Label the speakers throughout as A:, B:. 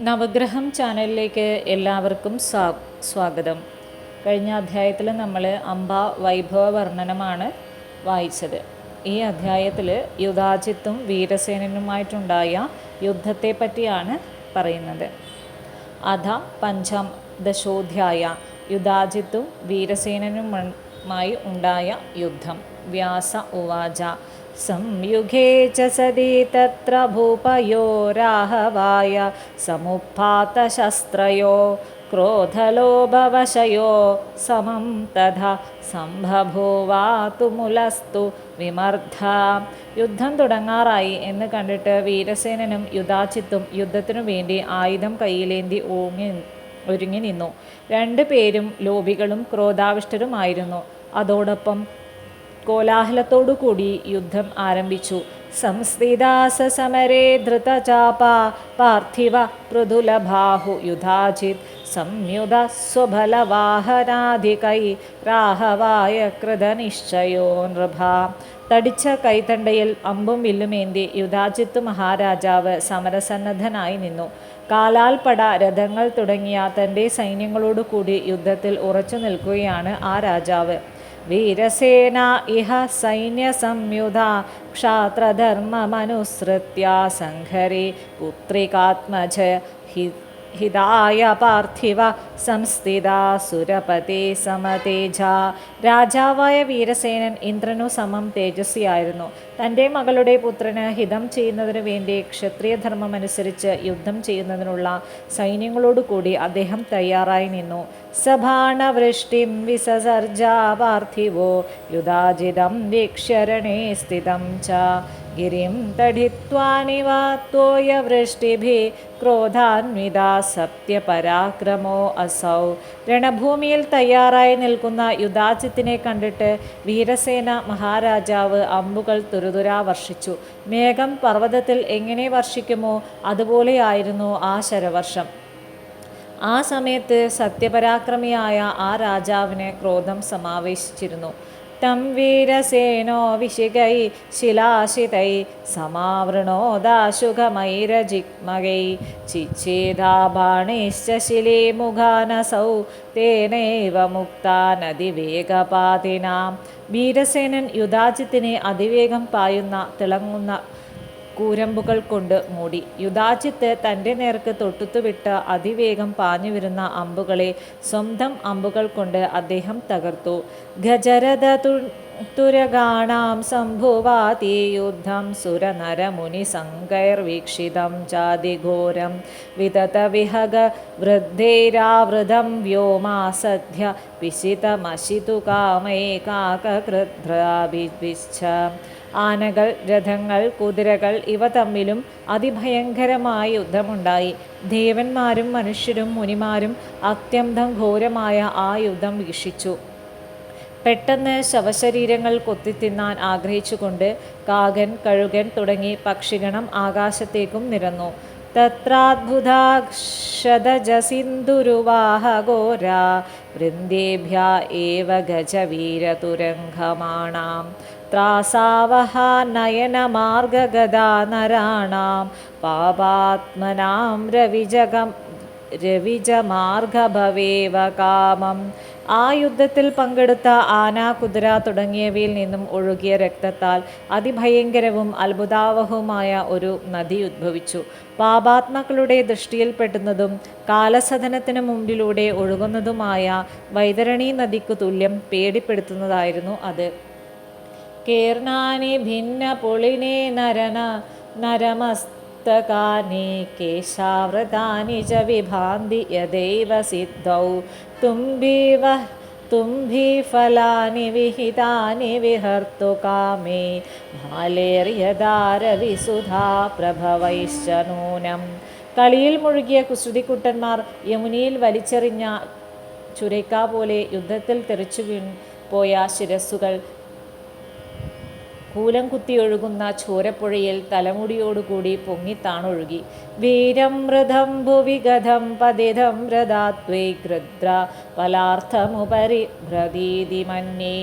A: നവഗ്രഹം ചാനലിലേക്ക് എല്ലാവർക്കും സ്വാ സ്വാഗതം. കഴിഞ്ഞ അധ്യായത്തിൽ നമ്മൾ അംബ വൈഭവ വർണനമാണ് വായിച്ചത്. ഈ അധ്യായത്തിൽ യുധാജിത്തും വീരസേനനുമായിട്ടുണ്ടായ യുദ്ധത്തെപ്പറ്റിയാണ് പറയുന്നത്. അധ പഞ്ചം ദശോധ്യായ യുധാജിത്തും വീരസേനനുമായി ഉണ്ടായ യുദ്ധം. വ്യാസ ഉവാച സംയുഗേ ച സതി തത്ര भूपयोराहवाय समुत्पातशस्त्रयो क्रोधलोभवशयो ക്രോധലോഭവശയോ സമം തഥാ സംഭഭൂവാതു മുലസ്തു വിമർദ്ധ യുദ്ധം തുടങ്ങാറായി എന്ന് കണ്ടിട്ട് വീരസേനനും യുധാചിത്തും യുദ്ധത്തിനു വേണ്ടി ആയുധം കയ്യിലേന്തി ഓങ്ങി ഒരുങ്ങി നിന്നു. രണ്ടു പേരും ലോഭികളും ക്രോധാവിഷ്ടരുമായിരുന്നു. അതോടൊപ്പം കോലാഹലത്തോടുകൂടി യുദ്ധം ആരംഭിച്ചു. സംസ്ഥിതാസ സമരേ ധൃതചാപ പാർത്ഥിവ പൃഥുലബാഹു യുധാചിത് സംയുത സ്വബലവാഹനാധികൈ രാഹവായ കൃതനിശ്ചയോ നൃഭ. തടിച്ച കൈത്തണ്ടയിൽ അമ്പും വില്ലുമേന്തി യുധാജിത്ത് മഹാരാജാവ് സമരസന്നദ്ധനായി നിന്നു. കാലാൽപ്പട രഥങ്ങൾ തുടങ്ങിയ തന്റെ സൈന്യങ്ങളോടുകൂടി യുദ്ധത്തിൽ ഉറച്ചു നിൽക്കുകയാണ് ആ രാജാവ്. വീരസേന ഇഹ സൈന്യസംയുധ ക്ഷാത്രധർമ്മമനുസൃത്യ സംഘരി പുത്രികാത്മജ ഹി ഹിതായ പാർത്ഥിവ സംസ്ഥിത സുരപതി സമതേജ. രാജാവായ വീരസേനൻ ഇന്ദ്രനു സമം തേജസ്വിയായിരുന്നു തന്റെ മകളുടെ പുത്രന് ഹിതം ചെയ്യുന്നതിനു വേണ്ടി ക്ഷത്രിയധർമ്മമനുസരിച്ച് യുദ്ധം ചെയ്യുന്നതിനുള്ള സൈന്യങ്ങളോടുകൂടി അദ്ദേഹം തയ്യാറായി നിന്നു. സഭാണവൃഷ്ടിം വിസസർജ പാർത്ഥിവോ യുധാജിതം വീക്ഷരണേ സ്ഥിതം ച. ഗിരിം തടിത്വാനിവാത്തോയ വൃഷ്ടിഭി ക്രോധാന്വിത സത്യപരാക്രമോ അസൗ രണഭൂമിയിൽ തയ്യാറായി നിൽക്കുന്ന യുദാജിത്തിനെ കണ്ടിട്ട് വീരസേന മഹാരാജാവ് അമ്പുകൾ തുരുതുരാ വർഷിച്ചു. മേഘം പർവതത്തിൽ എങ്ങനെ വർഷിക്കുമോ അതുപോലെയായിരുന്നു ആ ശരവർഷം. ആ സമയത്ത് സത്യപരാക്രമിയായ ആ രാജാവിനെ ക്രോധം സമാവേശിച്ചിരുന്നു. തം വീരസേനോ വിശികൈ ശിലാശിതൈ സമാവൃണോദാശുഖമൈരജിഗ്മകൈ ചിച്ഛേദാബാണേശ്ച ശിലേമുഖാനസൗ തേനൈവ മുക്താ നദിവേഗപാതിനാം. വീരസേനൻ യുധാജിത്തിനെ അതിവേഗം പായുന്ന തിളങ്ങുന്ന കൂരമ്പുകൾ കൊണ്ട് മൂടി. യുദാജിത്ത് തന്റെ നേർക്ക് തൊട്ടുത്തുവിട്ട് അതിവേഗം പാഞ്ഞു വരുന്ന അമ്പുകളെ സ്വന്തം അമ്പുകൾ കൊണ്ട് അദ്ദേഹം തകർത്തു. ഗജരഥ തുരഗാണാം സംഭുവാതി യുദ്ധം സുരനരമുനി സങ്കൈർവീക്ഷിതം ജാതിഘോരം വിതത വിഹഗ വൃദ്ധൈരാവൃതം വ്യോമാ സദ്യ വിശിതമശിതു കാമൈ കാകൃദ്രാഭിശ്ച ആനകൾ രഥങ്ങൾ കുതിരകൾ ഇവ തമ്മിലും അതിഭയങ്കരമായ യുദ്ധമുണ്ടായി. ദേവന്മാരും മനുഷ്യരും മുനിമാരും അത്യന്തം ഘോരമായ ആ യുദ്ധം വീക്ഷിച്ചു. പെട്ടെന്ന് ശവശരീരങ്ങൾ കൊത്തിത്തിന്നാൻ ആഗ്രഹിച്ചുകൊണ്ട് കാകൻ കഴുകൻ തുടങ്ങി പക്ഷിഗണം ആകാശത്തേക്കും നിരന്നു. തത്രാദ്ഭുതാക്ഷതജസിന്ധുരുവാഹഘോര വൃന്ദേഭ്യ ഏവ ഗജവീരതുരംഗമാണാം. ത്രാസാവഹാ നയനമാർഗഗദാ നരാണാം പാപാത്മനാം രവിജകം രവിജമാർഗഭവേവ കാമം. ആ യുദ്ധത്തിൽ പങ്കെടുത്ത ആന കുതിര തുടങ്ങിയവയിൽ നിന്നും ഒഴുകിയ രക്തത്താൽ അതിഭയങ്കരവും അത്ഭുതാവഹവുമായ ഒരു നദി ഉദ്ഭവിച്ചു. പാപാത്മാക്കളുടെ ദൃഷ്ടിയിൽപ്പെടുന്നതും കാലസദനത്തിന് മുമ്പിലൂടെ ഒഴുകുന്നതുമായ വൈതരണി നദിക്കു തുല്യം പേടിപ്പെടുത്തുന്നതായിരുന്നു അത്. കേർണാനി ഭിന്ന പുളിനെ നരന നരമസ്തകാനി കേശാവൃതാനി ച വിഭാന്തി യദൈവ സിദ്ധൗ. തുംബീവ ഫലാനി വിഹിതാനി വിഹർത്തു കാമേ. ഭാലേർയദാരവിസുധാ പ്രഭവൈശ്ച നൂനം. കളിയിൽ മുഴുകിയ കുസൃതിക്കുട്ടന്മാർ യമുനിയിൽ വലിച്ചെറിഞ്ഞ ചുരക്ക പോലെ യുദ്ധത്തിൽ തെറിച്ചു പോയ ശിരസ്സുകൾ കൂലം കുത്തിയൊഴുകുന്ന ചോരപ്പുഴയിൽ തലമുടിയോടുകൂടി പൊങ്ങിത്താണൊഴുകി. വീരം മൃതം ഭുവിഗതം പതിതം രഥാത്വേ ഗൃദ്ര ഭ്രതീതി മന്യേ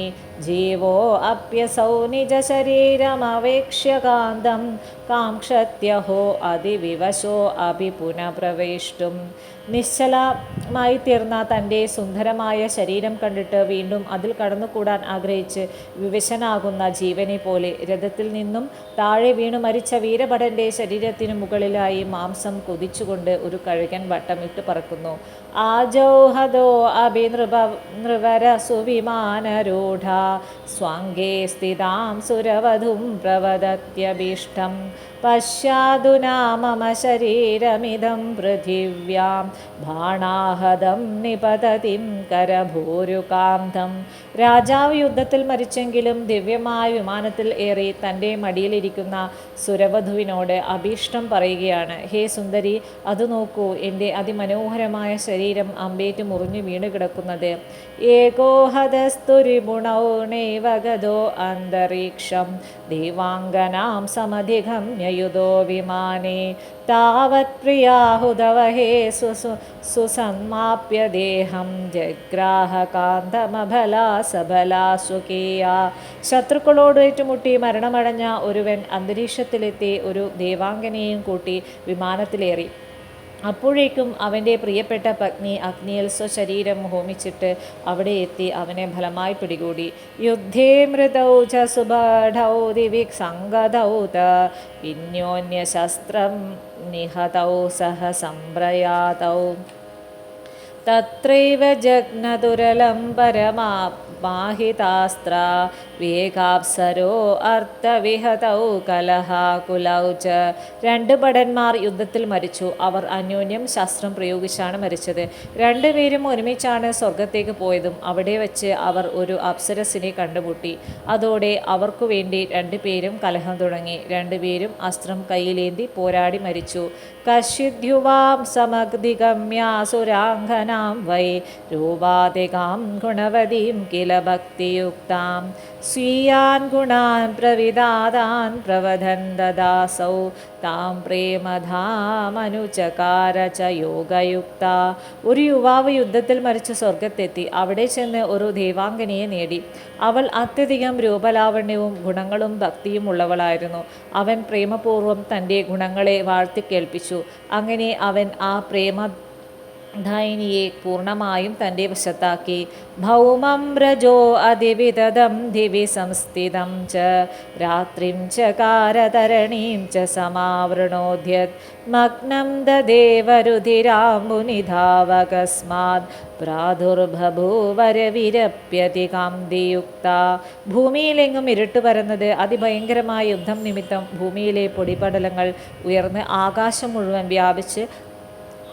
A: ജീവോ അപ്യസൗ നിജശരീരമവേക്ഷ്യ കാന്തം കാംക്ഷത്യഹോ അതിവിവശോ അഭി പുനഃപ്രവേഷ്ടും. നിശ്ചലമായി തീർന്ന തന്റെ സുന്ദരമായ ശരീരം കണ്ടിട്ട് വീണ്ടും അതിൽ കടന്നുകൂടാൻ ആഗ്രഹിച്ച് വിവശനാകുന്ന ജീവനെ പോലെ രഥത്തിൽ നിന്നും താഴെ വീണു മരിച്ച വീരഭടന്റെ ശരീരത്തിനു മുകളിലായി മാംസം കൊതിച്ചുകൊണ്ട് ഒരു കഴുകൻ വട്ടം ഇട്ട് പറക്കുന്നു. ആജൗഹദോ അഭിനൃപ നൃവര സുവിമാനരൂഢ. സ്വാംഗേ സ്ഥിതാം സുരവധും പശ്യാതുനാ മമ ശരീരമിതം പൃഥിവ്യാം ബാണാഹതം നിപതതിം കരഭൂരുകാന്തം രാജാവ് യുദ്ധത്തിൽ മരിച്ചെങ്കിലും ദിവ്യമായ വിമാനത്തിൽ ഏറി തന്റെ മടിയിലിരിക്കുന്ന സുരവധുവിനോട് അഭീഷ്ടം പറയുകയാണ് ഹേ സുന്ദരി അത് നോക്കൂ എന്റെ അതിമനോഹരമായ ശരീരം അമ്പേറ്റ് മുറിഞ്ഞു വീണ് കിടക്കുന്നത്. ഏകോഹതസ്തുരിപുണൗണേവഗതോ അന്തരീക്ഷം. ദേവാംഗനാം സമധിഗമ്യയുധോ വിമാനെ താവത് പ്രിയാഹുതവഹേ സുസു സുസമാപ്യ ദേഹം ജഗ്രാഹകാന്തമഫലാ സഫലാ സുഖീയ ശത്രുക്കളോട് ഏറ്റുമുട്ടി മരണമടഞ്ഞ ഒരുവൻ അന്തരീക്ഷത്തിലെത്തി ഒരു ദേവാംഗനെയും കൂട്ടി വിമാനത്തിലേറി. അപ്പോഴേക്കും അവന്റെ പ്രിയപ്പെട്ട പത്നി അഗ്നിയിൽ സ്വശരീരം ഹോമിച്ചിട്ട് അവിടെ എത്തി അവനെ ഫലമായി പിടികൂടി. യുദ്ധേ മൃതൗ ച സുബഢൗ നിഹതൗ സഹ സംപ്രയാതൗ തത്രൈവ ജഗ്നദുരലം പരമാ മാഹിതാസ്ത്ര വേഗാപ്സരോ അർത്ഥവിഹതൗ കലഹാകുലൗ ച രണ്ട് ഭടന്മാർ യുദ്ധത്തിൽ മരിച്ചു. അവർ അന്യോന്യം ശാസ്ത്രം പ്രയോഗിച്ചാണ് മരിച്ചത്. രണ്ടുപേരും ഒരുമിച്ചാണ് സ്വർഗത്തേക്ക് പോയതും. അവിടെ വെച്ച് അവർ ഒരു അപ്സരസിനെ കണ്ടുമുട്ടി. അതോടെ അവർക്കു വേണ്ടി രണ്ടുപേരും കലഹം തുടങ്ങി. രണ്ടുപേരും അസ്ത്രം കയ്യിലേന്തി പോരാടി മരിച്ചു. കശ്യുദ്യുവാം സമഗ്ധിഗമ്യാസുരാംഗനാം വൈ. രൂപാതികാം ഗുണവതിയും കില ഭക്തിയുക്താം സ്വീയാൻ ഗുണാൻ പ്രവിദാതാൻ പ്രവധന്തദാസൗ. താം പ്രേമധാമനുചകാര ച യോഗയുക്ത. ഒരു യുവാവ് യുദ്ധത്തിൽ മരിച്ച് സ്വർഗത്തെത്തി അവിടെ ചെന്ന് ഒരു ദേവാംഗനയെ നേടി. അവൾ അത്യധികം രൂപലാവണ്യവും ഗുണങ്ങളും ഭക്തിയും ഉള്ളവളായിരുന്നു. അവൻ പ്രേമപൂർവം തന്റെ ഗുണങ്ങളെ വാഴ്ത്തിക്കേൽപ്പിച്ചു അങ്ങനെ അവൻ ആ പ്രേമ ധായിനിയെ പൂർണമായും തന്റെ വശത്താക്കി. ഭൗമം രജോ അതിവിതം ദിവി സംസ്ഥിതം ച. രാത്രിം ച കാരതരണീം ച സമാവൃണോദ്യത് മഗ്നം ദദേവരുധിരാമുനിധാവകസ്മാത് പ്രാദുർഭൂവരവിരപ്യതികാന്തിയുക്ത ഭൂമിയിലെങ്ങും ഇരുട്ട് പരന്നത് അതിഭയങ്കരമായ യുദ്ധം നിമിത്തം ഭൂമിയിലെ പൊടിപടലങ്ങൾ ഉയർന്ന് ആകാശം മുഴുവൻ വ്യാപിച്ച്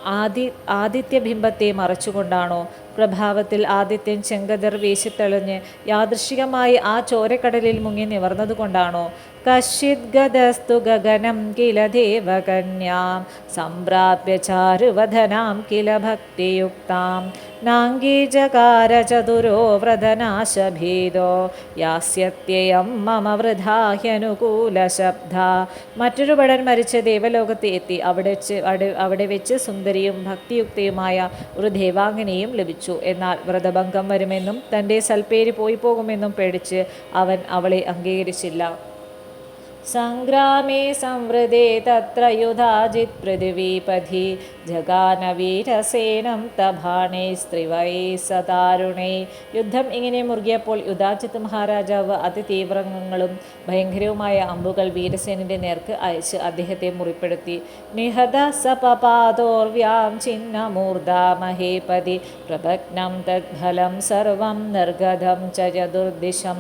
A: ആദി ആദിത്യബിംബത്തെ മറച്ചുകൊണ്ടാണോ പ്രഭാവത്തിൽ ആദിത്യൻ ചെങ്കതിർ വീശിത്തെളിഞ്ഞ് യാദൃശികമായി ആ ചോരക്കടലിൽ മുങ്ങി നിവർന്നതുകൊണ്ടാണോ? കശ്ചിത് ഗതസ്തു ഗഗനം കില ദേവകന്യാം സംപ്രാപ്യ ചാരുവധനാം കില ഭക്തിയുക്താം. ചതുരോ വ്രതനാശഭീതോ യാസ്യത്യയം മമ വൃഥാഹ്യനുകൂല ശബ്ദ മറ്റൊരു ഭടൻ മരിച്ച് ദേവലോകത്ത് എത്തി. അവിടെ അവിടെ വെച്ച് സുന്ദരിയും ഭക്തിയുക്തിയുമായ ഒരു ദേവാംഗനെയും ലഭിച്ചു. എന്നാൽ വ്രതഭംഗം വരുമെന്നും തന്റെ സൽപ്പേര് പോയി പോകുമെന്നും പേടിച്ച് അവൻ അവളെ അംഗീകരിച്ചില്ല. സംഗ്രാമേ സംവൃതേ തത്ര യുധാജിത് പൃഥിവീപഥി ജഗാനവീരസേനം തഭാണേ സ്ത്രീവൈ സതാരുണേ യുദ്ധം ഇങ്ങനെ മുറുകിയപ്പോൾ യുധാജിത്ത് മഹാരാജാവ് അതിതീവ്രങ്ങളും ഭയങ്കരവുമായ അമ്പുകൾ വീരസേനന്റെ നേർക്ക് അയച്ച് അദ്ദേഹത്തെ മുറിപ്പെടുത്തി. നിഹത സപപാതോർവ്യാം ചിഹ്നമൂർധാ മഹേപതി പ്രഭഗ്നം തദ്ഫലം സർവം നിർഗതം ച ചതുർദിശം.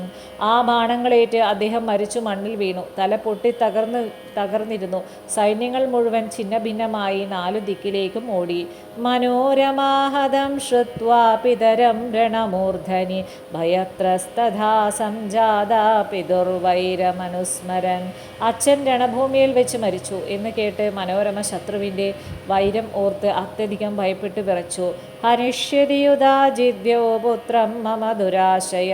A: ആ ബാണങ്ങളേറ്റ് അദ്ദേഹം മരിച്ചു മണ്ണിൽ വീണു. തല പൊട്ടി തകർന്ന് തകർന്നിരുന്നു. സൈന്യങ്ങൾ മുഴുവൻ ഛിന്നഭിന്നമായി നാലു ദിക്കിലേക്കും ഓടി. മനോരമാഹതം ശ്രുത്വാ പിതരം രണമൂർധനി. ഭയത്രസ്തഥാ സംജാത പിതുർവൈരമനുസ്മരൻ അച്ഛൻ രണഭൂമിയിൽ വെച്ച് മരിച്ചു. എന്ന് കേട്ട് മനോരമ ശത്രുവിന്റെ വൈരം ഓർത്ത് അത്യധികം ഭയപ്പെട്ട് വിറച്ചു. ഹനിഷ്യതിയുതാജിദ്യോ പുത്രം മമ ദുരാശയ.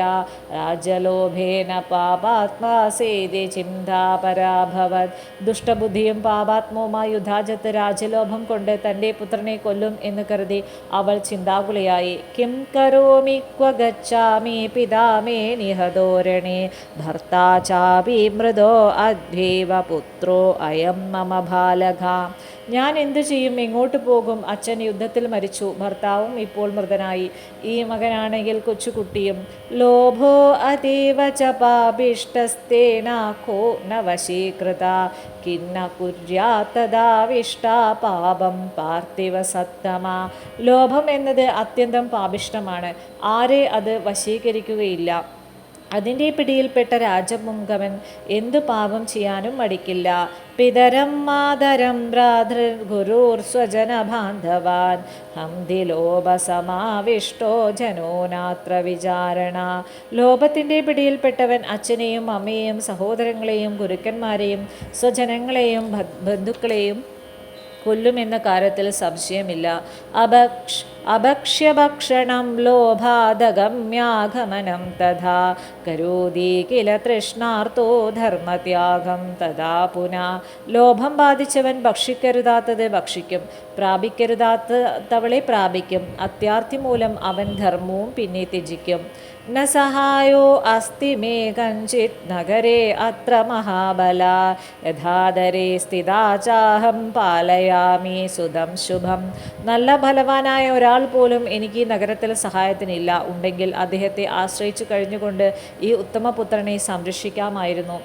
A: രാജലോഭേന പാപാത്മാസേതി ചിന്താപരാഭവത് ദുഷ്ടബുദ്ധിയും പാപാത്മവുമായ യുദ്ധാജത്ത് രാജലോഭം കൊണ്ട് തന്റെ പുത്രനെ കൊല്ലും എന്ന് കരുതി അവൾ ചിന്താകുളിയായി. കിം കരോമി ക്വ ഗച്ഛാമി പിതാമേ നിഹതോരണേ. ഭർത്താ ചാപി മൃദോ അദ്വൈവ പുത്രോ അയം മമ ബാലക. ഞാൻ എന്തു ചെയ്യും? എങ്ങോട്ട് പോകും? അച്ഛൻ യുദ്ധത്തിൽ മരിച്ചു. ഭർത്താവും ഇപ്പോൾ മൃതനായി. ഈ മകനാണെങ്കിൽ കൊച്ചുകുട്ടിയും. ലോഭോ അതീവ ച പാപിഷ്ടസ്തേനാഖോ ന വശീകൃത കിന്ന കുര്യാത്തതാവിഷ്ട പാപം പാർത്ഥിവ സത്തമ. ലോഭം എന്നത് അത്യന്തം പാപിഷ്ടമാണ്. ആരെ അത് വശീകരിക്കുകയില്ല. അതിന്റെ പിടിയിൽപ്പെട്ട രാജമുങ്കവൻ എന്തു പാപം ചെയ്യാനും മടിക്കില്ല. പിതരം മാതരം ഭ്രാതൃ ഗുരുർ സ്വജന ബാന്ധവാൻ. ഹംതി ലോപസമാവിഷ്ടോ ജനോനാത്ര വിചാരണ. ലോഭത്തിന്റെ പിടിയിൽപ്പെട്ടവൻ അച്ഛനെയും അമ്മയെയും സഹോദരങ്ങളെയും ഗുരുക്കന്മാരെയും സ്വജനങ്ങളെയും ബന്ധുക്കളെയും കൊല്ലുമെന്ന കാര്യത്തിൽ സംശയമില്ല. അഭക്ഷ അഭക്ഷ്യഭക്ഷണം ലോഭാദഗമ്യാഗമനം തഥാ കരോതി കില തൃഷ്ണാർത്ഥോ ധർമ്മത്യാഗം തഥാ പുന. ലോഭം ബാധിച്ചവൻ ഭക്ഷിക്കരുതാത്തത് ഭക്ഷിക്കും. പ്രാപിക്കരുതാത്തവളെ പ്രാപിക്കും. അത്യാർത്ഥി മൂലം അവൻ ധർമ്മവും പിന്നെ ത്യജിക്കും. സഹായോ അസ്തി മേ കഞ്ചിത് നഗരേ അത്ര മഹാബല. യഥാധരേ സ്ഥിതാചാഹം പാലയാമി സുതം ശുഭം. നല്ല ഫലവാനായ ഒരാൾ പോലും എനിക്ക് ഈ നഗരത്തിൽ സഹായത്തിനില്ല. ഉണ്ടെങ്കിൽ അദ്ദേഹത്തെ ആശ്രയിച്ചു കഴിഞ്ഞുകൊണ്ട് ഈ ഉത്തമപുത്രനെ സംരക്ഷിക്കാമായിരുന്നു.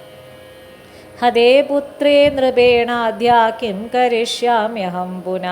A: ഹതേ പുത്രേ നൃപേണാദ്യ കിം കരിഷ്യാമ്യഹം പുന?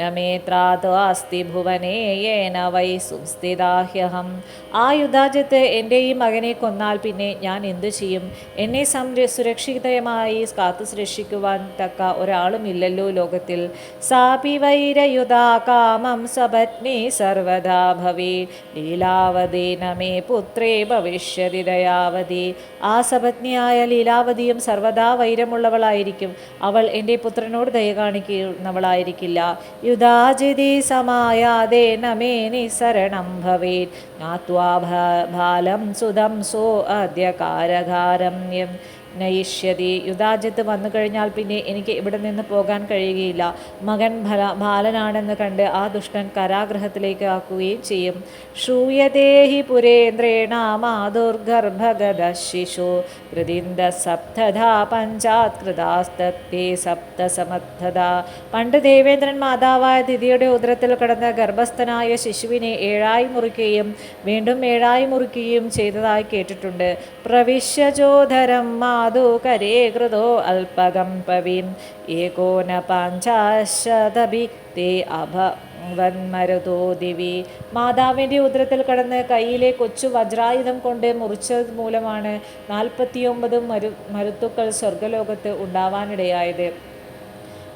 A: ന മേ ത്രാത് അസ്തി ഭുവനേ യേന വൈ സുസ്ഥിതാഹ്യഹം. ആ യുദ്ധാജത്ത് എന്റെ ഈ മകനെ കൊന്നാൽ പിന്നെ ഞാൻ എന്തു ചെയ്യും? എന്നെ സംര സുരക്ഷിതമായി കാത്തു സൃഷ്ടിക്കുവാൻ തക്ക ഒരാളുമില്ലല്ലോ ലോകത്തിൽ. സാപി വൈരയുധാ കാമം സപത്നി സർവദാ ഭവി. ലീലാവതി നമേ പുത്രേ ഭവിഷ്യതി ദയാവതി. ആ സപത്നിയായ ലീലാവതിയും സർവദാ വൈരമുള്ളവളായിരിക്കും അവൾ എന്റെ പുത്രനോട് ദയ കാണിക്കുന്നവളായിരിക്കില്ല. യുധാജിതി സമായാതേ നമേ നിസരണം ഭവേത്. നാത്വാ ഭ- ബാലം സുതം സോ അദ്യ കാരകാരമ്യം നയിഷ്യതി. യുദാജിത്ത് വന്നു കഴിഞ്ഞാൽ പിന്നെ എനിക്ക് ഇവിടെ നിന്ന് പോകാൻ കഴിയുകയില്ല. മകൻ ഫല ബാലനാണെന്ന് കണ്ട് ആ ദുഷ്ടൻ കരാഗ്രഹത്തിലേക്ക് ആക്കുകയും ചെയ്യും. ശൂയദേഹി പുരേന്ദ്രേണ മാതുർഗർഭഗത ശിശു കൃതിന്ദ സപ്തധാ പഞ്ചാത്കൃതാസ്തേ സപ്ത സമർത്ഥത പണ്ട് ദേവേന്ദ്രൻ മാതാവായ ദിതിയുടെ ഉദരത്തിൽ കിടന്ന ഗർഭസ്ഥനായ ശിശുവിനെ ഏഴായി മുറിക്കുകയും വീണ്ടും ഏഴായി മുറിക്കുകയും ചെയ്തതായി കേട്ടിട്ടുണ്ട്. പ്രവിശ്യജോധരം മാതു കരേ കൃതോ അൽപകം പവീം ഏകോന പാഞ്ചാശതഭി തേ അഭ വന്മരുതോ ദിവി. മാതാവിന്റെ ഉദരത്തിൽ കടന്ന് കയ്യിലെ കൊച്ചു വജ്രായുധം കൊണ്ട് മുറിച്ചത് മൂലമാണ് നാൽപ്പത്തിയൊമ്പത് മരു മരുത്തുക്കൾ സ്വർഗലോകത്ത് ഉണ്ടാവാനിടയായത്.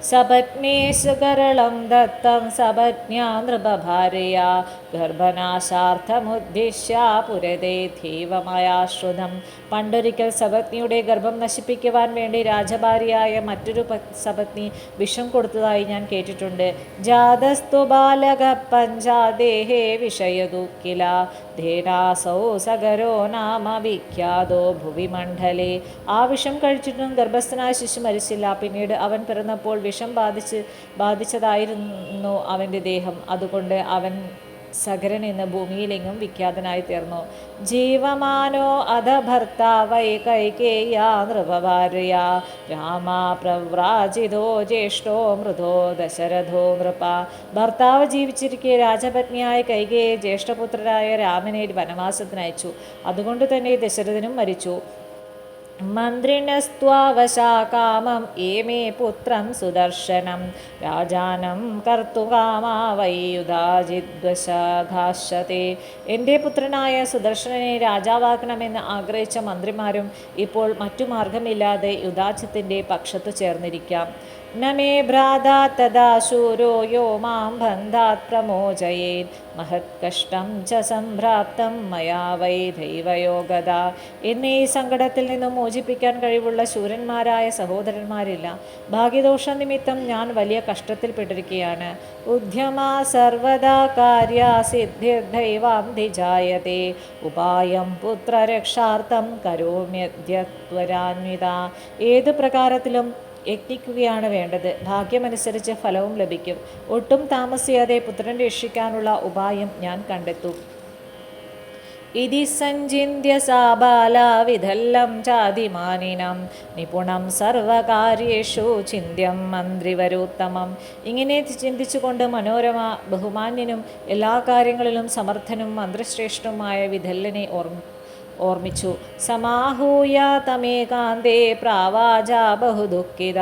A: സപത്നീസുകരളം ദത്തം സപത്ന്യാ നൃപഭാര്യ. ഗർഭനാശാർത്ഥമുദ്ദിശ്യ പുരതേ ധീവമയാശ്രുതം. പണ്ടൊരിക്കൽ സപത്നിയുടെ ഗർഭം നശിപ്പിക്കുവാൻ വേണ്ടി രാജഭാര്യയായ മറ്റൊരു സപത്നി വിഷം കൊടുത്തതായി ഞാൻ കേട്ടിട്ടുണ്ട്. ജാതസ്തു ബാലക പഞ്ചാദേഹേ വിഷയദുഃഖില ധേനാസൗ സഗരോ നാമ വിഖ്യാതോ ഭുവി മണ്ഡലേ. ആ വിഷം കഴിച്ചിട്ടും ഗർഭസ്ഥനായ ശിശു മരിച്ചില്ല. പിന്നീട് അവൻ പിറന്നപ്പോൾ വിഷം ബാധിച്ച് ബാധിച്ചതായിരുന്നു അവന്റെ ദേഹം. അതുകൊണ്ട് അവൻ സഗരൻ എന്ന ഭൂമിയിലെങ്ങും വിഖ്യാതനായി തീർന്നു. ജീവമാനോ അധ ഭർത്താവൈ കൈകേയ നൃപഭാര്യ രാമ പ്രവ്രാജിതോ ജ്യേഷ്ഠോ മൃതോ ദശരഥോ നൃപ. ഭർത്താവ് ജീവിച്ചിരിക്കെ രാജപത്നിയായ കൈകേയെ ജ്യേഷ്ഠപുത്രരായ രാമനെ വനവാസത്തിനയച്ചു അതുകൊണ്ട് തന്നെ ദശരഥനും മരിച്ചു. മന്ത്രിണസ്ത്വാവശാ കാമം ഏമേ പുത്രം സുദർശനം. രാജാനം കർത്തുകാമാവൈയുധാജിദ്വശാഘാശത്തെ എന്റെ പുത്രനായ സുദർശനെ രാജാവാക്കണമെന്ന് ആഗ്രഹിച്ച മന്ത്രിമാരും ഇപ്പോൾ മറ്റു മാർഗമില്ലാതെ യുധാജിത്തിന്റെ പക്ഷത്ത് ചേർന്നിരിക്കാം. നമേ ഭ്രാതാ തദാ ശൂരോ യോ മാം ബന്ധാത് പ്രമോചയേൻ മഹത്കഷ്ടം ച സംഭ്രാപ്തം മയാ വൈ ദൈവയോഗത എന്നെ ഈ സങ്കടത്തിൽ നിന്നും മോചിപ്പിക്കാൻ കഴിവുള്ള ശൂരന്മാരായ സഹോദരന്മാരില്ല. ഭാഗ്യദോഷ നിമിത്തം ഞാൻ വലിയ കഷ്ടത്തിൽപ്പെട്ടിരിക്കുകയാണ് ഉദ്യമ സർവദാ കാര്യ സിദ്ധിർദൈവാം ധിജായത്തെ ഉപായം പുത്രരക്ഷാർത്ഥം കരോമ്യധ്യത്വരാന്വിത ഏത് പ്രകാരത്തിലും യത്നിക്കുകയാണ് വേണ്ടത്. ഭാഗ്യമനുസരിച്ച് ഫലവും ലഭിക്കും. ഒട്ടും താമസിയാതെ പുത്രൻ രക്ഷിക്കാനുള്ള ഉപായം ഞാൻ കണ്ടെത്തും. ഇതി സഞ്ചിന്യ സാ ചാതിമാനിനം. നിപുണം സർവകാര്യേഷു ചിന്യം മന്ത്രിവരോത്തമം. ഇങ്ങനെ ചിന്തിച്ചുകൊണ്ട് മനോരമ ബഹുമാന്യനും എല്ലാ കാര്യങ്ങളിലും സമർത്ഥനും മന്ത്രശ്രേഷ്ഠനുമായ വിധല്ലനെ ഓർമ്മ ഓർമ്മിച്ചു. സമാഹൂയ തമേകാന്തേ പ്രാവാച ബഹുദുഃഖിത.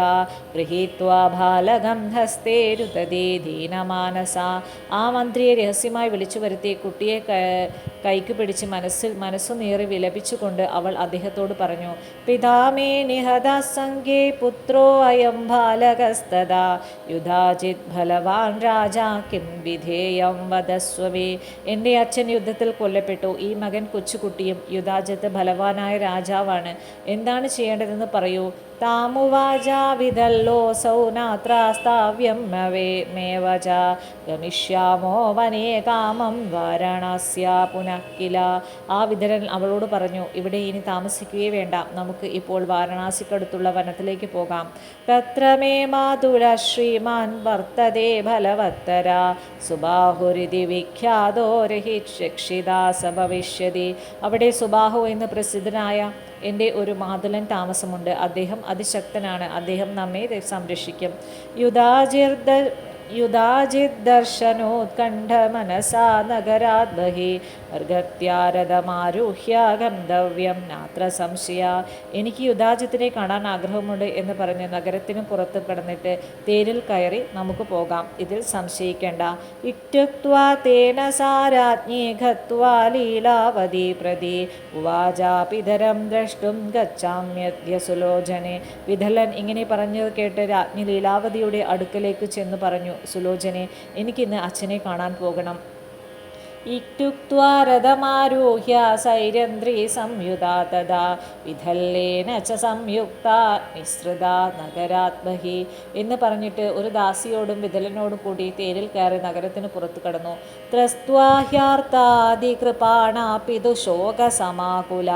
A: ഗൃഹീത്വാ ബാലകം ഹസ്തേ രുതതേ ദീനമാനസ. ആ മന്ത്രിയെ രഹസ്യമായി വിളിച്ചു വരുത്തി കുട്ടിയെ കൈക്ക് പിടിച്ച് മനസ്സിൽ മനസ്സു നീറി വിലപിച്ചുകൊണ്ട് അവൾ അദ്ദേഹത്തോട് പറഞ്ഞു പിതാമേ നിഹത സംഖ്യേ പുത്രോ അയം ബാലകസ്തത യുധാചിത് ഫലവാൻ രാജാ കിം വിധേയം വധസ്വമേ. എന്റെ അച്ഛൻ യുദ്ധത്തിൽ കൊല്ലപ്പെട്ടു. ഈ മകൻ കൊച്ചുകുട്ടിയും യുധാജിത്ത് ബലവാനായ രാജാവാണ്. എന്താണ് ചെയ്യേണ്ടതെന്ന് പറയൂ. താമുവാചാവിധല്ലോസൗ നാത്രാസ്താവ്യം നവേ മേവച. ഗമിഷ്യാമോ വനേ കാമം വാരാണസ്യ പുനഃ ആ വിധരൻ അവളോട് പറഞ്ഞു ഇവിടെ ഇനി താമസിക്കുകയേ വേണ്ട. നമുക്ക് ഇപ്പോൾ വാരണാസിക്കടുത്തുള്ള വനത്തിലേക്ക് പോകാം. തത്രമേ മാതുര ശ്രീമാൻ വർത്തതേ ഫലവത്തര. സുബാഹുരിതി വിഖ്യാതോ രഹിക്ഷിദാസ ഭവിഷ്യതി. അവിടെ സുബാഹു എന്ന് പ്രസിദ്ധനായ എന്റെ ഒരു മാതുലൻ താമസമുണ്ട്. അദ്ദേഹം അതിശക്തനാണ്. അദ്ദേഹം നമ്മെ സംരക്ഷിക്കും. യുധാജിർദ യുധാജിദ്ദർശനോത്കണ്ഠ മനസാ നഗരാത് ബഹി വർഗത്യാരഥമാരൂഹ്യ ഗന്ധവ്യം നാത്ര സംശയ. എനിക്ക് യുധാജിത്തിനെ കാണാൻ ആഗ്രഹമുണ്ട് എന്ന് പറഞ്ഞ് നഗരത്തിന് പുറത്ത് കടന്നിട്ട് തേരിൽ കയറി നമുക്ക് പോകാം. ഇതിൽ സംശയിക്കേണ്ട. ഇത്യുക്വാ തേന സാരാജ്ഞി ഖത്വാ ലീലാവതി പ്രതി. ഉവാചാപിതരം ദ്രഷ്ടും ഗച്ഛാമ്യദ്യ സുലോചനെ. വിധലൻ ഇങ്ങനെ പറഞ്ഞത് കേട്ട് രാജ്ഞി ലീലാവതിയുടെ അടുക്കലേക്ക് ചെന്ന് പറഞ്ഞു സുലോചനെ എനിക്കിന്ന് അച്ഛനെ കാണാൻ പോകണം. ഇത്യുക്ത്വാ രഥമാരൂഹ്യ സൈരന്ധ്രീ സംയുതാ തഥാ. വിധല്ലേന ച സംയുക്ത നിസൃത നഗരാത്മഹി എന്ന് പറഞ്ഞിട്ട് ഒരു ദാസിയോടും വിധലനോടും കൂടി തേരിൽ കയറി നഗരത്തിന് പുറത്തു കടന്നു. ത്രസ്ത്വാഹ്യാർത്താദികൃപാണ പിതു ശോകസമാകുല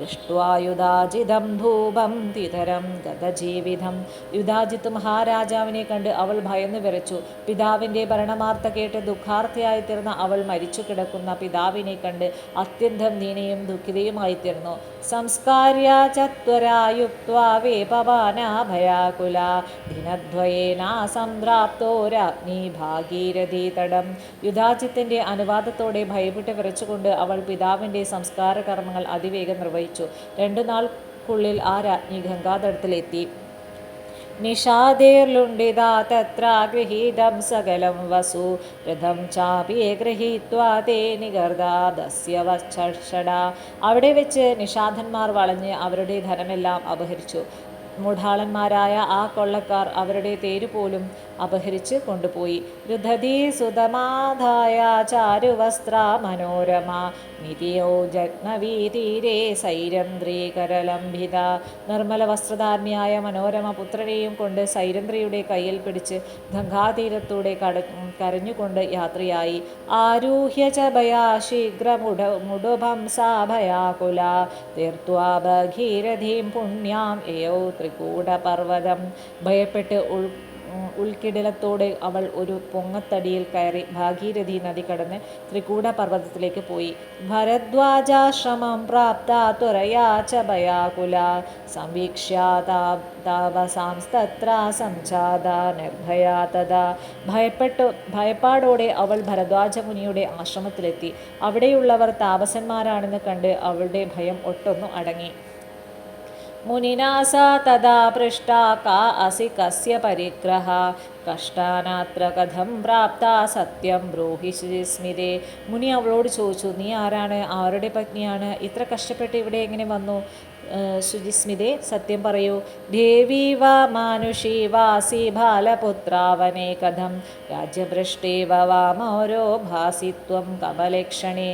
A: ദൃഷ്ടുവായുധാജിതം ധൂപം തിതരം ഗതജീവിതം. യുധാജിത്ത് മഹാരാജാവിനെ കണ്ട് അവൾ ഭയന്നു വിറച്ചു. പിതാവിന്റെ ഭരണമാർത്ത കേട്ട് ദുഃഖാർത്ഥയായി തീർന്ന അവൾ മരിച്ചു കിടക്കുന്ന പിതാവിനെ കണ്ട് അത്യന്തം ദീനയും ദുഃഖിതയുമായി തീർന്നു സംസ്കാര്യ ചത്വരായുക്വാ വേപവാനാ ഭയാകുല. ദിനദ്വയേന സംപ്രാപ്തോ രാജ്ഞി ഭാഗീരഥി തടം. യുധാജിത്തിന്റെ അനുവാദത്തോടെ ഭയപ്പെട്ട് വിറച്ചുകൊണ്ട് അവൾ പിതാവിന്റെ സംസ്കാര കർമ്മങ്ങൾ അതിവേഗം നിർവഹിച്ചു. രണ്ടു നാൾക്കുള്ളിൽ ആ രാജ്ഞി ഗംഗാതടത്തിലെത്തി. തത്ര ഗൃഹീതം സകലം വസു. രഥം ചാപി ഗൃഹീത്വാ തേ നിഗർദാദസ്യ വക്ഷട അവിടെ വെച്ച് നിഷാദന്മാർ വളഞ്ഞ് അവരുടെ ധനമെല്ലാം അപഹരിച്ചു. മൂഢാളന്മാരായ ആ കൊള്ളക്കാർ അവരുടെ തേര് പോലും അപഹരിച്ച് കൊണ്ടുപോയി. രുധതി സുതമാധായ ചാരുവസ്ത്ര മനോരമ. നിതിയോ ജഗ്നവീ തീരെ സൈരന്ധ്രീകരലംഭിത നിർമ്മല വസ്ത്രധാരണിയായ മനോരമ പുത്രനെയും കൊണ്ട് സൈരന്ധ്രിയുടെ കയ്യിൽ പിടിച്ച് ഗംഗാതീരത്തൂടെ കട കരഞ്ഞുകൊണ്ട് യാത്രയായി. ആരൂഹ്യ ച ശീഘ്രമുട മുടുഭംസാഭയാകുല സാ ഭയാകുല തീർത്വാ ഭഗീരഥീം പുണ്യാം. യയോ ത്രികൂടപർവതം ഭയപ്പെട്ട് ഉൾ ഉൾക്കിടിലത്തോടെ അവൾ ഒരു പൊങ്ങത്തടിയിൽ കയറി ഭാഗീരഥി നദി കടന്ന് ത്രികൂട പർവതത്തിലേക്ക് പോയി. ഭരദ്വാജാശ്രമം പ്രാപ്ത തുരയാ ച ഭയാകുല സംവീക്ഷ്യ സംജാത നിർഭയാ തഥാ. ഭയപ്പെട്ടു ഭയപ്പാടോടെ അവൾ ഭരദ്വാജ മുനിയുടെ ആശ്രമത്തിലെത്തി. അവിടെയുള്ളവർ താപസന്മാരാണെന്ന് കണ്ട് അവളുടെ ഭയം ഒട്ടൊന്നു അടങ്ങി. സാ തഥാ പൃഷ്ടാ കാ അസി കസ്യ പരിഗ്രഹ കഷ്ടാനാത്ര കഥം പ്രാപ്ത സത്യം ബ്രൂഹി സ്മിതേ മുനി അവളോട് ചോദിച്ചു നീ ആരാണ്? ആരുടെ പത്നിയാണ്? ഇത്ര കഷ്ടപ്പെട്ട് ഇവിടെ എങ്ങനെ വന്നു? ശുചിസ്മിതേ സത്യം പറയൂ. ദേവി വാ മാനുഷീ വാസി ബാലപുത്രാവനേ കഥം. രാജ്യഭ്രഷ്ടേവ വാമോരോ ഭാസിത്വം കമലക്ഷണേ.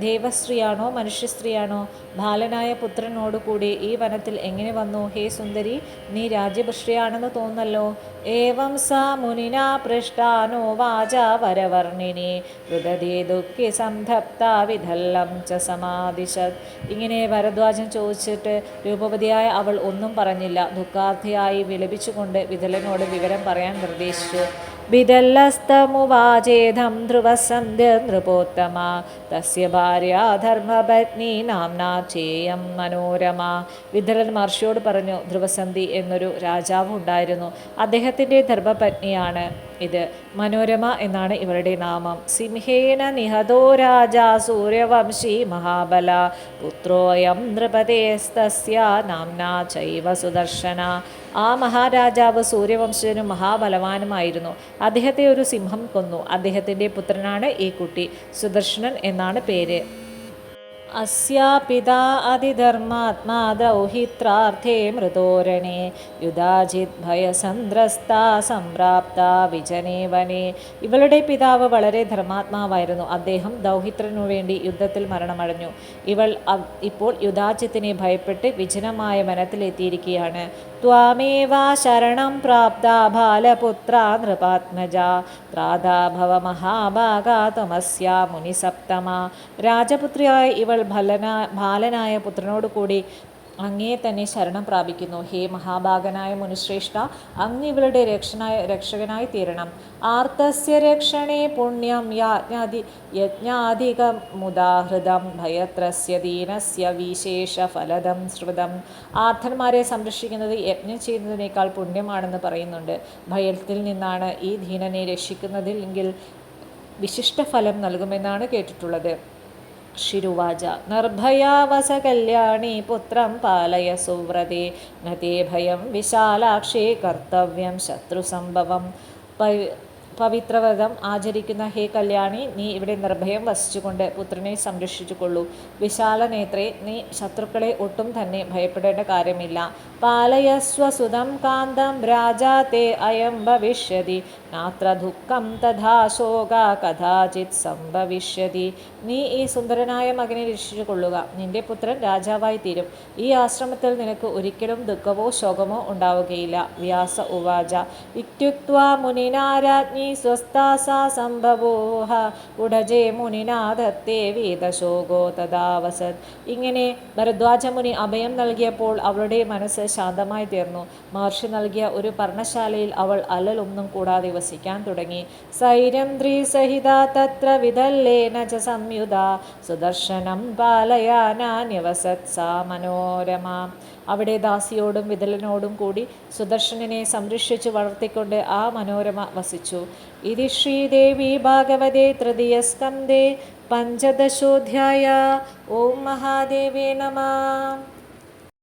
A: ദേവസ്ത്രീയാണോ മനുഷ്യസ്ത്രീയാണോ ബാലനായ പുത്രനോടുകൂടി ഈ വനത്തിൽ എങ്ങനെ വന്നു? ഹേ സുന്ദരി നീ രാജ്യഭൃഷ്ടിയാണെന്ന് തോന്നല്ലോ. ഏവം സ മുനിനാ പൃഷ്ടാനോ വാച വരവർണിനി. ഹൃദയേ ദുഃഖി സംതപ്ത വിധല്ലം ച സമാദിശത് ഇങ്ങനെ ഭരദ്വാജൻ ചോദിച്ചിട്ട് രൂപവതിയായ അവൾ ഒന്നും പറഞ്ഞില്ല. ദുഃഖാർത്ഥിയായി വിലപിച്ചുകൊണ്ട് വിധലനോട് വിവരം പറയാൻ നിർദ്ദേശിച്ചു. വിദല്ലസ്തമുവാചേധം ധ്രുവസന്ധ്യ നൃപോത്തമ. തസ്യ ഭാര്യ ധർമ്മപത്നി നാംനാ ചേയം മനോരമ. വിദലൻ മഹർഷിയോട് പറഞ്ഞു ധ്രുവസന്ധി എന്നൊരു രാജാവ് ഉണ്ടായിരുന്നു അദ്ദേഹത്തിന്റെ ധർമ്മപത്നിയാണ്. ഇത് മനോരമ എന്നാണ് ഇവരുടെ നാമം. സിംഹേന നിഹതോ രാജ സൂര്യവംശി മഹാബല. പുത്രോയം നൃപതേസ്തസ്യ നാംന ചൈവ സുദർശന. ആ മഹാരാജാവ് സൂര്യവംശജനും മഹാബലവാനുമായിരുന്നു. അദ്ദേഹത്തെ ഒരു സിംഹം കൊന്നു. അദ്ദേഹത്തിന്റെ പുത്രനാണ് ഈ കുട്ടി. സുദർശനൻ എന്നാണ് പേര്. अस्या पिता अधिधर्मात्मा दौहित्रार्थे मृतोरणे യുധാജിത് സംപ്രാപ്ത വിജനേ വനെ ഇവളുടെ പിതാവ് വളരെ ധർമാത്മാവായിരുന്നു അദ്ദേഹം ദൗഹിത്രനു വേണ്ടി യുദ്ധത്തിൽ മരണമടഞ്ഞു ഇവൾ ഇപ്പോൾ യുധാജിത്തിനെ ഭയപ്പെട്ട് വിജനമായ വനത്തിലെത്തിയിരിക്കുകയാണ് ത്വാമേവ ശരണം പ്രാപ്ത ബാലപുത്ര നൃപാത്മജ ത്രാതാഭവ മഹാഭാഗാ തമസ്യ മുനിസപ്തമ രാജപുത്രിയായ ഇവൾ ഭലനാ ബാലനായ പുത്രനോട് കൂടി അങ്ങേ തന്നെ ശരണം പ്രാപിക്കുന്നു. ഹേ മഹാഭാഗനായ മുനുശ്രേഷ്ഠ അങ്ങ് ഇവളുടെ രക്ഷനായ രക്ഷകനായി തീരണം. ആർത്തസ്യ രക്ഷണേ പുണ്യം യാജ്ഞാതി യജ്ഞാധികമുദാഹൃതം ഭയത്രസ്യ ദീനസ്യ വിശേഷ ഫലദം ശ്രുതം. ആർത്തന്മാരെ സംരക്ഷിക്കുന്നത് യജ്ഞം ചെയ്യുന്നതിനേക്കാൾ പുണ്യമാണെന്ന് പറയുന്നുണ്ട്. ഭയത്തിൽ നിന്നാണ് ഈ ദീനനെ രക്ഷിക്കുന്നതിൽ എങ്കിൽ വിശിഷ്ട ഫലം നൽകുമെന്നാണ് കേട്ടിട്ടുള്ളത്. शिरुवाच निर्भया वस कल्याणी पुत्रं पालय सुव्रते न ते भयं विशालाक्षे कर्तव्यं शत्रुसम्भवं പവിത്രവ്രതം ആചരിക്കുന്ന ഹേ കല്യാണി നീ ഇവിടെ നിർഭയം വസിച്ചുകൊണ്ട് പുത്രനെ സംരക്ഷിച്ചുകൊള്ളൂ. വിശാല നേത്രേ നീ ശത്രുക്കളെ ഒട്ടും തന്നെ ഭയപ്പെടേണ്ട കാര്യമില്ല. പാലയസ്വസുതം കാന്തം രാജാ തേ അയം ഭവിഷ്യതി. നാത്ര ദുഃഖം തഥാ ശോക കഥാചിത് സംഭവിഷ്യതി. നീ ഈ സുന്ദരനായ മകനെ രക്ഷിച്ചു കൊള്ളുക നിന്റെ പുത്രൻ രാജാവായി തീരും. ഈ ആശ്രമത്തിൽ നിനക്ക് ഒരിക്കലും ദുഃഖമോ ശോകമോ ഉണ്ടാവുകയില്ല. വ്യാസ ഉവാച. ഇത്യുക്വാ മുനിനാരാജ്ഞി മുനി സ്വസ്ഥാസാ സംഭവോഹ. ഉടജേ മുനിനാഥത്തെ വീതശോകോ തഥാവസത് ഇങ്ങനെ ഭരദ്വാജ മുനി അഭയം നൽകിയപ്പോൾ അവളുടെ മനസ്സ് ശാന്തമായി തീർന്നു. മഹർഷി നൽകിയ ഒരു പർണശാലയിൽ അവൾ അല്ലലൊന്നും കൂടാതെ വസിക്കാൻ തുടങ്ങി. സൈരംദ്രി സഹിത തത്ര വിധല്ലേന ച സംയുത സുദർശനം പാലയാനാന്യവസത് സാ മനോരമ. അവിടെ ദാസിയോടും വിതലനോടും കൂടി സുദർശനെ സംരക്ഷിച്ചു വളർത്തിക്കൊണ്ട് ആ മനോരമ വസിച്ചു. ഇതി ശ്രീദേവി ഭാഗവതേ തൃതീയ സ്കന്ധേ പഞ്ചദശോധ്യായ. ഓം മഹാദേവേ നമ.